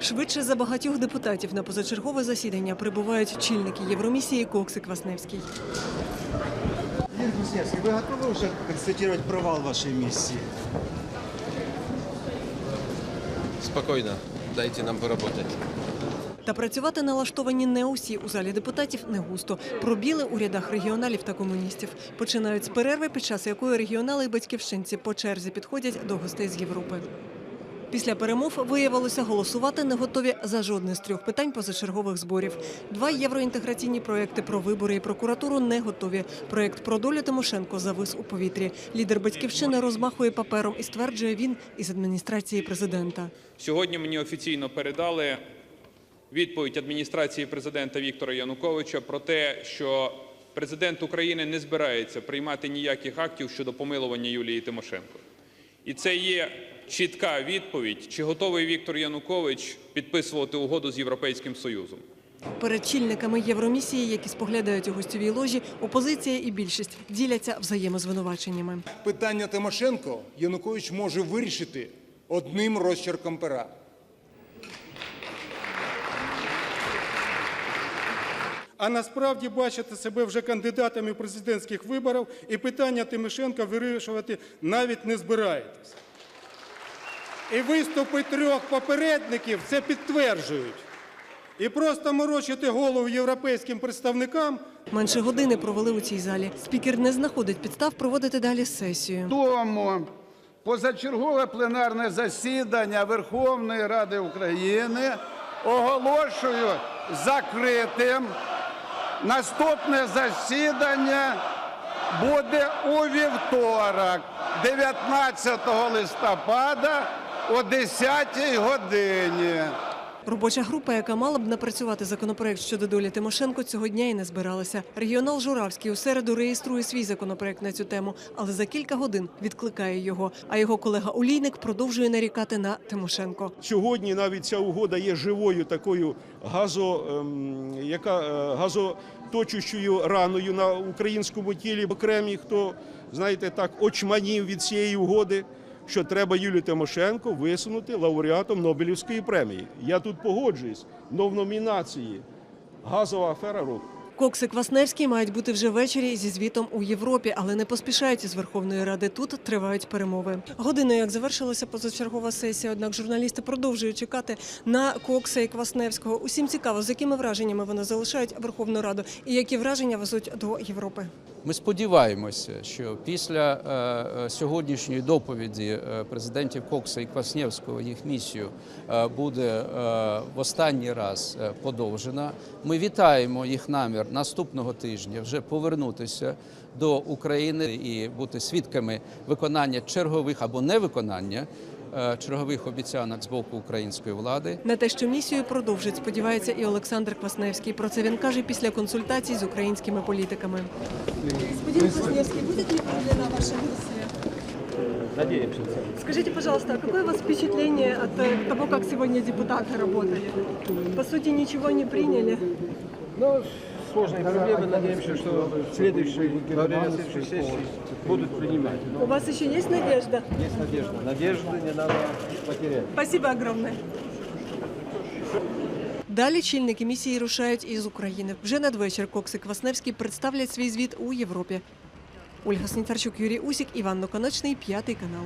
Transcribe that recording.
Швидше за багатьох депутатів на позачергове засідання прибувають чільники Євромісії Кокси Квасневський. Вы готовы уже констатировать провал вашої місії? Спокійно, дайте нам поработать. Та працювати налаштовані не усі у залі депутатів не густо. Пробіли у рядах регіоналів та комуністів. Починають з перерви, під час якої регіонали і батьківщинці по черзі підходять до гостей з Європи. Після перемов виявилося, голосувати не готові за жодне з трьох питань позачергових зборів. Два євроінтеграційні проекти про вибори і прокуратуру не готові. Проект про долю Тимошенко завис у повітрі. Лідер батьківщини розмахує папером і стверджує він із адміністрації президента. Сьогодні мені офіційно передали відповідь адміністрації президента Віктора Януковича про те, що президент України не збирається приймати ніяких актів щодо помилування Юлії Тимошенко. І це є чітка відповідь, чи готовий Віктор Янукович підписувати угоду з Європейським Союзом. Перед чільниками Євромісії, які споглядають у гостьовій ложі, опозиція і більшість діляться взаємозвинуваченнями. Питання Тимошенко Янукович може вирішити одним розчерком пера. А насправді бачите себе вже кандидатами президентських виборів і питання Тимошенка вирішувати навіть не збираєтесь. І виступи трьох попередників це підтверджують. І просто морочити голову європейським представникам Менше години провели у цій залі. Спікер не знаходить підстав проводити далі сесію. Тому позачергове пленарне засідання Верховної Ради України оголошую закритим. Наступне засідання буде у вівторок, 19 листопада о 10 годині. Робоча група, яка мала б напрацювати законопроект щодо долі Тимошенко, цього дня і не збиралася. Регіонал Журавський у середу реєструє свій законопроект на цю тему, але за кілька годин відкликає його. А його колега Олійник продовжує нарікати на Тимошенко. Сьогодні навіть ця угода є живою такою газо, ем, яка, е, газоточущою раною на українському тілі. Окремі, хто, знаєте, так, очманів від цієї угоди, що треба Юлію Тимошенко висунути лауреатом Нобелівської премії. Я тут погоджуюсь, но в номінації газова афера року. Кокс і Квасневський мають бути вже ввечері зі звітом у Європі, але не поспішають із Верховної Ради. Тут тривають перемови. Годину як завершилася позачергова сесія, однак журналісти продовжують чекати на Кокса і Квасневського. Усім цікаво, з якими враженнями вони залишають Верховну Раду і які враження везуть до Європи. Ми сподіваємося, що після е, е, сьогоднішньої доповіді е, президентів Кокса і Кваснєвського їх місію буде в останній раз подовжена. Ми вітаємо їх намір наступного тижня вже повернутися до України і бути свідками виконання чергових або невиконання е, чергових обіцянок з боку української влади. На те, що місію продовжить, сподівається і Олександр Квасневський. Про це він каже після консультацій з українськими політиками. Господин Квасневский, будет ли продлена ваша миссия? Надіємося це. Скажите, пожалуйста, а какое у вас впечатление от э, того, как сегодня депутаты работали? По сути, ничего не приняли. Ну, сложные проблемы. Надеемся, что следующие, во время следующей сессии будут принимать. У вас еще есть надежда? Есть надежда. Надежды не надо потерять. Спасибо огромное. Далі чільники місії рушають із України. Вже надвечір Кокс і Квасневський представлять свій звіт у Європі. Ольга Снітарчук, Юрій Усік, Іван Ноконечний, п'ятий канал.